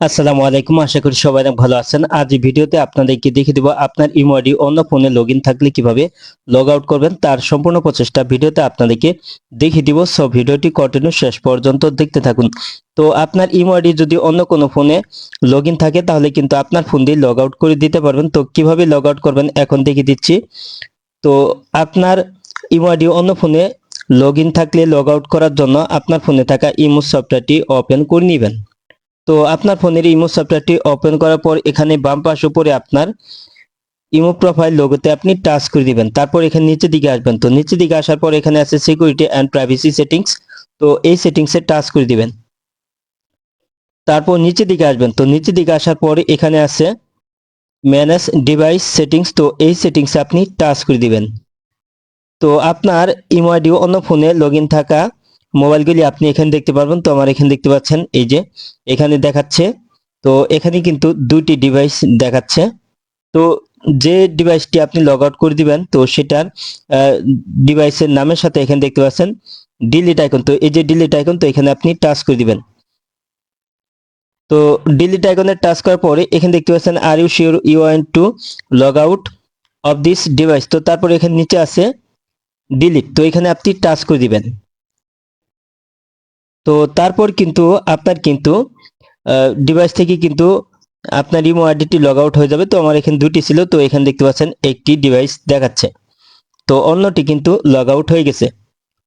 আসসালামু আলাইকুম, আশা করি সবাই ভালো আছেন। আজ ভিডিওতে আপনাদেরকে দেখিয়ে দেব আপনার ইমো আইডি অন্য ফোনে লগ থাকলে কীভাবে লগ আউট করবেন, তার সম্পূর্ণ প্রচেষ্টা ভিডিওতে আপনাদেরকে দেখিয়ে দিব। সব ভিডিওটি কন্টিনিউ শেষ পর্যন্ত দেখতে থাকুন। তো, আপনার ইমো আইডি যদি অন্য কোনো ফোনে লগ থাকে, তাহলে কিন্তু আপনার ফোন দিয়ে লগ আউট করে দিতে পারবেন। তো, কীভাবে লগ আউট করবেন এখন দেখিয়ে দিচ্ছি। তো, আপনার ইমো আইডি অন্য ফোনে লগ থাকলে লগ আউট করার জন্য আপনার ফোনে থাকা ইমো সফটওয়্যারটি ওপেন করে নেবেন। তো আপনার ফোনের ইমো সফটওয়্যারটি ওপেন করার পর এখানে বাম পাশ উপরে আপনার ইমো প্রোফাইল লোগোতে আপনি টাচ করে দিবেন। তারপর এখানে নিচের দিকে আসবেন। তো নিচের দিকে আসার পর এখানে আছে সিকিউরিটি অ্যান্ড প্রাইভেসি সেটিংস তো এই সেটিংসে টাচ করে দিবেন। তারপর নিচের দিকে আসবেন। তো নিচের দিকে আসার পর এখানে আছে ম্যানেজ ডিভাইস সেটিংস তো এই সেটিংসে আপনি টাচ করে দিবেন। তো আপনার ইমো আইডি অন্য ফোনে লগ থাকা মোবাইলগুলি আপনি এখানে দেখতে পারবেন। তো আমার এখানে দেখতে পাচ্ছেন, এই যে এখানে দেখাচ্ছে। তো এখানে কিন্তু দুইটি ডিভাইস দেখাচ্ছে। তো যে ডিভাইসটি আপনি লগ আউট করে দিবেন, তো সেটার ডিভাইসের নামের সাথে এখানে দেখতে পাচ্ছেন ডিলিট আইকন তো এই যে ডিলিট আইকন তো এখানে আপনি টাচ করে দিবেন। তো ডিলিট আইকনে টাচ করার পরে এখানে দেখতে পাচ্ছেন are you sure you want to log out of this device তো তারপর এখানে নিচে আছে ডিলিট তো এখানে আপনি টাচ করে দিবেন। তো তারপর কিন্তু আপনার কিন্তু ডিভাইস থেকে কিন্তু আপনার ইমো আইডিটি লগ আউট হয়ে যাবে। তো আমার এখানে দুটি ছিল, তো এখানে দেখতে পাচ্ছেন একটি ডিভাইস দেখাচ্ছে। তো অন্যটি কিন্তু লগ আউট হয়ে গেছে।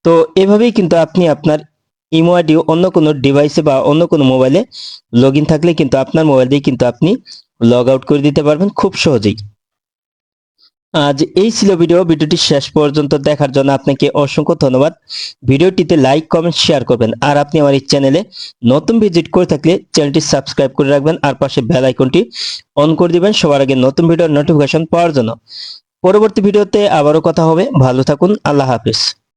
তো এভাবেই কিন্তু আপনি আপনার ইমো আইডি অন্য কোনো ডিভাইসে বা অন্য কোনো মোবাইলে লগ থাকলে কিন্তু আপনার মোবাইল দিয়ে কিন্তু আপনি লগ আউট করে দিতে পারবেন খুব সহজেই। আজ এই ছিল ভিডিও। ভিডিওটি শেষ পর্যন্ত দেখার জন্য আপনাকে অসংখ্য ধন্যবাদ। ভিডিওটিতে লাইক, কমেন্ট, শেয়ার করবেন। আর আপনি আমার এই চ্যানেলে নতুন ভিজিট করে থাকলে চ্যানেলটি সাবস্ক্রাইব করে রাখবেন আর পাশে বেল আইকনটি অন করে দিবেন সবার আগে নতুন ভিডিওর নোটিফিকেশন পাওয়ার জন্য। পরবর্তী ভিডিওতে আবারও কথা হবে। ভালো থাকুন। আল্লাহ হাফিজ।